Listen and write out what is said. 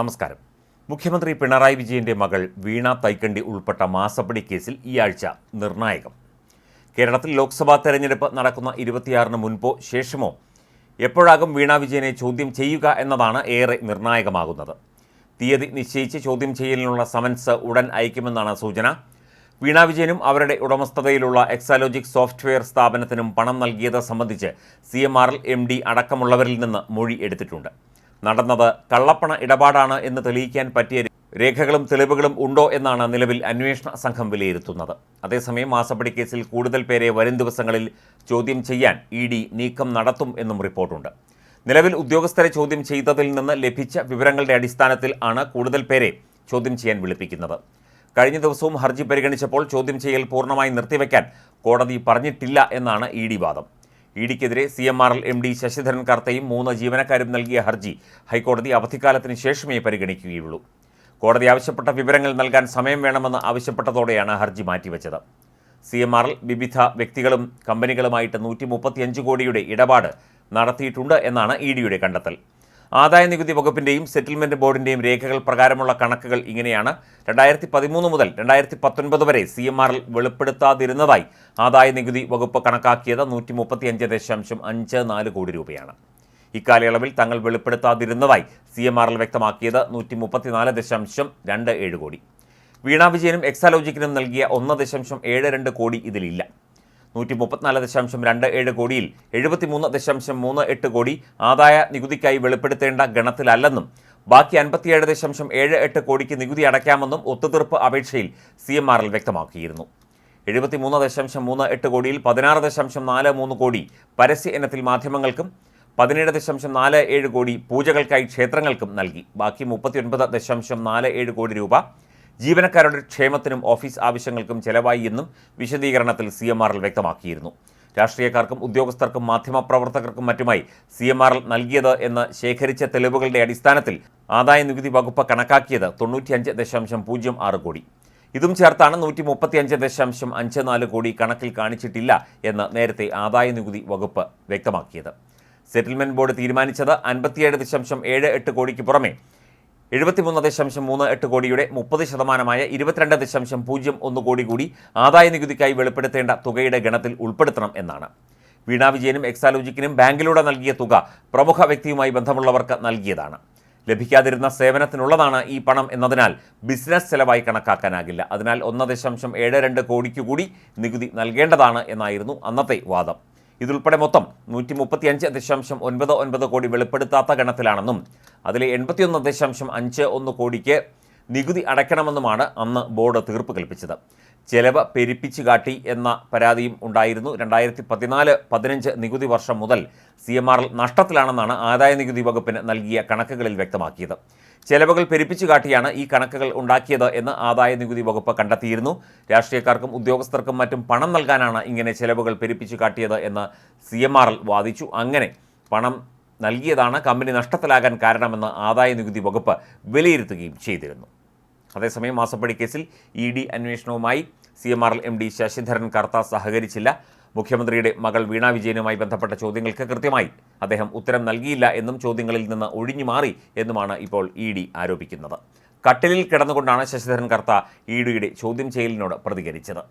നമസ്കാരം. മുഖ്യമന്ത്രി പിണറായി വിജയന്റെ മകൾ വീണ തൈക്കണ്ടി ഉൾപ്പെട്ട മാസപ്പടി കേസിൽ ഈ ആഴ്ച നിർണായകം. കേരളത്തിൽ ലോക്സഭാ തെരഞ്ഞെടുപ്പ് നടക്കുന്ന ഇരുപത്തിയാറിന് മുൻപോ ശേഷമോ എപ്പോഴാകും വീണ വിജയനെ ചോദ്യം ചെയ്യുക എന്നതാണ് ഏറെ നിർണായകമാകുന്നത്. തീയതി നിശ്ചയിച്ച് ചോദ്യം ചെയ്യലിനുള്ള സമൻസ് ഉടൻ അയക്കുമെന്നാണ് സൂചന. വീണ വിജയനും അവരുടെ ഉടമസ്ഥതയിലുള്ള എക്സാലോജിക് സോഫ്റ്റ്വെയർ സ്ഥാപനത്തിനും പണം നൽകിയത് സംബന്ധിച്ച് C M R L M D അടക്കമുള്ളവരിൽ നിന്ന് മൊഴി എടുത്തിട്ടുണ്ട്. നടന്നത് കള്ളപ്പണ ഇടപാടാണ് എന്ന് തെളിയിക്കാൻ പറ്റിയ രേഖകളും തെളിവുകളും ഉണ്ടോ എന്നാണ് നിലവിൽ അന്വേഷണ സംഘം വിലയിരുത്തുന്നത്. അതേസമയം മാസപ്പടി കേസിൽ കൂടുതൽ പേരെ വരും ദിവസങ്ങളിൽ ചോദ്യം ചെയ്യാൻ ഇ ഡി നീക്കം നടത്തും എന്നും റിപ്പോർട്ടുണ്ട്. നിലവിൽ ഉദ്യോഗസ്ഥരെ ചോദ്യം ചെയ്തതിൽ നിന്ന് ലഭിച്ച വിവരങ്ങളുടെ അടിസ്ഥാനത്തിൽ ആണ് കൂടുതൽ പേരെ ചോദ്യം ചെയ്യാൻ വിളിപ്പിക്കുന്നത്. കഴിഞ്ഞ ദിവസവും ഹർജി പരിഗണിച്ചപ്പോൾ ചോദ്യം ചെയ്യൽ പൂർണമായി നിർത്തിവെക്കാൻ കോടതി പറഞ്ഞിട്ടില്ല എന്നാണ് ഇ ഡി വാദം. E ഡിക്കെതിരെ C M R L M D Sasidharan കർത്തയും മൂന്ന് ജീവനക്കാരും നൽകിയ ഹർജി ഹൈക്കോടതി അവധിക്കാലത്തിന് ശേഷമേ പരിഗണിക്കുകയുള്ളൂ. കോടതി ആവശ്യപ്പെട്ട വിവരങ്ങൾ നൽകാൻ സമയം വേണമെന്ന് ആവശ്യപ്പെട്ടതോടെയാണ് ഹർജി മാറ്റിവെച്ചത്. സി എം ആർ എൽ വിവിധ വ്യക്തികളും കമ്പനികളുമായിട്ട് നൂറ്റി മുപ്പത്തിയഞ്ച് കോടിയുടെ ഇടപാട് നടത്തിയിട്ടുണ്ട് എന്നാണ് ഇ ഡിയുടെ കണ്ടെത്തൽ. ആദായ നികുതി വകുപ്പിന്റെയും സെറ്റിൽമെന്റ് ബോർഡിന്റെയും രേഖകൾ പ്രകാരമുള്ള കണക്കുകൾ ഇങ്ങനെയാണ്. രണ്ടായിരത്തി പതിമൂന്ന് മുതൽ രണ്ടായിരത്തി പത്തൊൻപത് വരെ സി എം ആറിൽ വെളിപ്പെടുത്താതിരുന്നതായി ആദായ നികുതി വകുപ്പ് കണക്കാക്കിയത് നൂറ്റി മുപ്പത്തിയഞ്ച് ദശാംശം അഞ്ച് നാല് കോടി രൂപയാണ്. ഇക്കാലയളവിൽ തങ്ങൾ വെളിപ്പെടുത്താതിരുന്നതായി സി എം ആറിൽ വ്യക്തമാക്കിയത് നൂറ്റി മുപ്പത്തിനാല് ദശാംശം രണ്ട് ഏഴ് കോടി. വീണാ വിജയനും എക്സാലോജിക്കിനും നൽകിയ ഒന്ന് ദശാംശം ഏഴ് രണ്ട് കോടി ഇതിലില്ല. നൂറ്റി മുപ്പത്തിനാല് ദശാംശം രണ്ട് ഏഴ് കോടിയിൽ എഴുപത്തിമൂന്ന് ദശാംശം മൂന്ന് എട്ട് കോടി ആദായ നികുതിക്കായി വെളിപ്പെടുത്തേണ്ട ഗണത്തിലല്ലെന്നും ബാക്കി അൻപത്തിയേഴ് ദശാംശം ഏഴ് എട്ട് കോടിക്ക് നികുതി അടയ്ക്കാമെന്നും ഒത്തുതീർപ്പ് അപേക്ഷയിൽ സി എം ആർ എൽ വ്യക്തമാക്കിയിരുന്നു. എഴുപത്തിമൂന്ന് ദശാംശം മൂന്ന് എട്ട് കോടിയിൽ പതിനാറ് ദശാംശം നാല് മൂന്ന് കോടി പരസ്യ ഇനത്തിൽ മാധ്യമങ്ങൾക്കും പതിനേഴ് ദശാംശം നാല് ഏഴ് കോടി പൂജകൾക്കായി ക്ഷേത്രങ്ങൾക്കും നൽകി. ബാക്കി മുപ്പത്തിയൊൻപത് ദശാംശം നാല് ഏഴ് കോടി രൂപ ജീവനക്കാരുടെ ക്ഷേമത്തിനും ഓഫീസ് ആവശ്യങ്ങൾക്കും ചെലവായി എന്നും വിശദീകരണത്തിൽ സി എം ആർ എൽ വ്യക്തമാക്കിയിരുന്നു. രാഷ്ട്രീയക്കാർക്കും ഉദ്യോഗസ്ഥർക്കും മാധ്യമപ്രവർത്തകർക്കും മറ്റുമായി സി എം ആർ എൽ നൽകിയത് എന്ന് ശേഖരിച്ച തെളിവുകളുടെ അടിസ്ഥാനത്തിൽ ആദായ നികുതി വകുപ്പ് കണക്കാക്കിയത് തൊണ്ണൂറ്റിയഞ്ച് ദശാംശം പൂജ്യം ആറ് കോടി. ഇതും ചേർത്താണ് നൂറ്റി മുപ്പത്തിയഞ്ച് ദശാംശം അഞ്ച് നാല് കോടി കണക്കിൽ കാണിച്ചിട്ടില്ല എന്ന് നേരത്തെ ആദായ നികുതി വകുപ്പ് വ്യക്തമാക്കിയത്. സെറ്റിൽമെന്റ് ബോർഡ് തീരുമാനിച്ചത് അൻപത്തിയേഴ് ദശാംശം ഏഴ് എട്ട് കോടിക്ക് പുറമെ എഴുപത്തിമൂന്ന് ദശാംശം മൂന്ന് എട്ട് കോടിയുടെ മുപ്പത് ശതമാനമായ ഇരുപത്തിരണ്ട് ദശാംശം പൂജ്യം ഒന്ന് കോടി കൂടി ആദായ നികുതിക്കായി വെളിപ്പെടുത്തേണ്ട തുകയുടെ ഗണത്തിൽ ഉൾപ്പെടുത്തണം എന്നാണ്. വീണ വിജയനും എക്സാലോജിക്കിനും ബാങ്കിലൂടെ നൽകിയ തുക പ്രമുഖ വ്യക്തിയുമായി ബന്ധമുള്ളവർക്ക് നൽകിയതാണ്. ലഭിക്കാതിരുന്ന സേവനത്തിനുള്ളതാണ് ഈ പണം എന്നതിനാൽ ബിസിനസ് ചെലവായി കണക്കാക്കാനാകില്ല. അതിനാൽ ഒന്ന് ദശാംശം ഏഴ് രണ്ട് കോടിക്ക് കൂടി നികുതി നൽകേണ്ടതാണ് എന്നായിരുന്നു അന്നത്തെ വാദം. ഇതുൾപ്പെടെ മൊത്തം നൂറ്റി മുപ്പത്തിയഞ്ച് ദശാംശം ഒൻപത് ഒൻപത് കോടി വെളിപ്പെടുത്താത്ത ഗണത്തിലാണെന്നും അതിലെ എൺപത്തിയൊന്ന് ദശാംശം അഞ്ച് ഒന്ന് കോടിക്ക് നികുതി അടയ്ക്കണമെന്നുമാണ് അന്ന് ബോർഡ് തീർപ്പ് കൽപ്പിച്ചത്. ചെലവ് പെരുപ്പിച്ചു കാട്ടി എന്ന പരാതിയും ഉണ്ടായിരുന്നു. രണ്ടായിരത്തി പതിനാല് പതിനഞ്ച് നികുതി വർഷം മുതൽ സി എം ആർ നഷ്ടത്തിലാണെന്നാണ് ആദായ നികുതി വകുപ്പിന് നൽകിയ കണക്കുകളിൽ വ്യക്തമാക്കിയത്. ചെലവുകൾ പെരുപ്പിച്ചു കാട്ടിയാണ് ഈ കണക്കുകൾ ഉണ്ടാക്കിയത് എന്ന് ആദായ നികുതി വകുപ്പ് കണ്ടെത്തിയിരുന്നു. രാഷ്ട്രീയക്കാർക്കും ഉദ്യോഗസ്ഥർക്കും മറ്റും പണം നൽകാനാണ് ഇങ്ങനെ ചെലവുകൾ പെരുപ്പിച്ചു കാട്ടിയത് എന്ന് സി എൽ വാദിച്ചു. അങ്ങനെ പണം നൽകിയതാണ് കമ്പനി നഷ്ടത്തിലാകാൻ കാരണമെന്ന് ആദായ നികുതി വകുപ്പ് വിലയിരുത്തുകയും ചെയ്തിരുന്നു. അതേസമയം മാസപ്പടി കേസിൽ ഇ ഡി അന്വേഷണവുമായി C M R L M D Sasidharan Kartha സഹകരിച്ചില്ല. മുഖ്യമന്ത്രിയുടെ മകൾ വീണ വിജയനുമായി ബന്ധപ്പെട്ട ചോദ്യങ്ങൾക്ക് കൃത്യമായി അദ്ദേഹം ഉത്തരം നൽകിയില്ല എന്നും ചോദ്യങ്ങളിൽ നിന്ന് ഒഴിഞ്ഞു മാറി എന്നുമാണ് ഇപ്പോൾ ഇ ഡി ആരോപിക്കുന്നത്. കട്ടിലിൽ കിടന്നുകൊണ്ടാണ് ശശിധരൻ കർത്ത ഇ ഡിയുടെ ചോദ്യം ചെയ്യലിനോട് പ്രതികരിച്ചത്.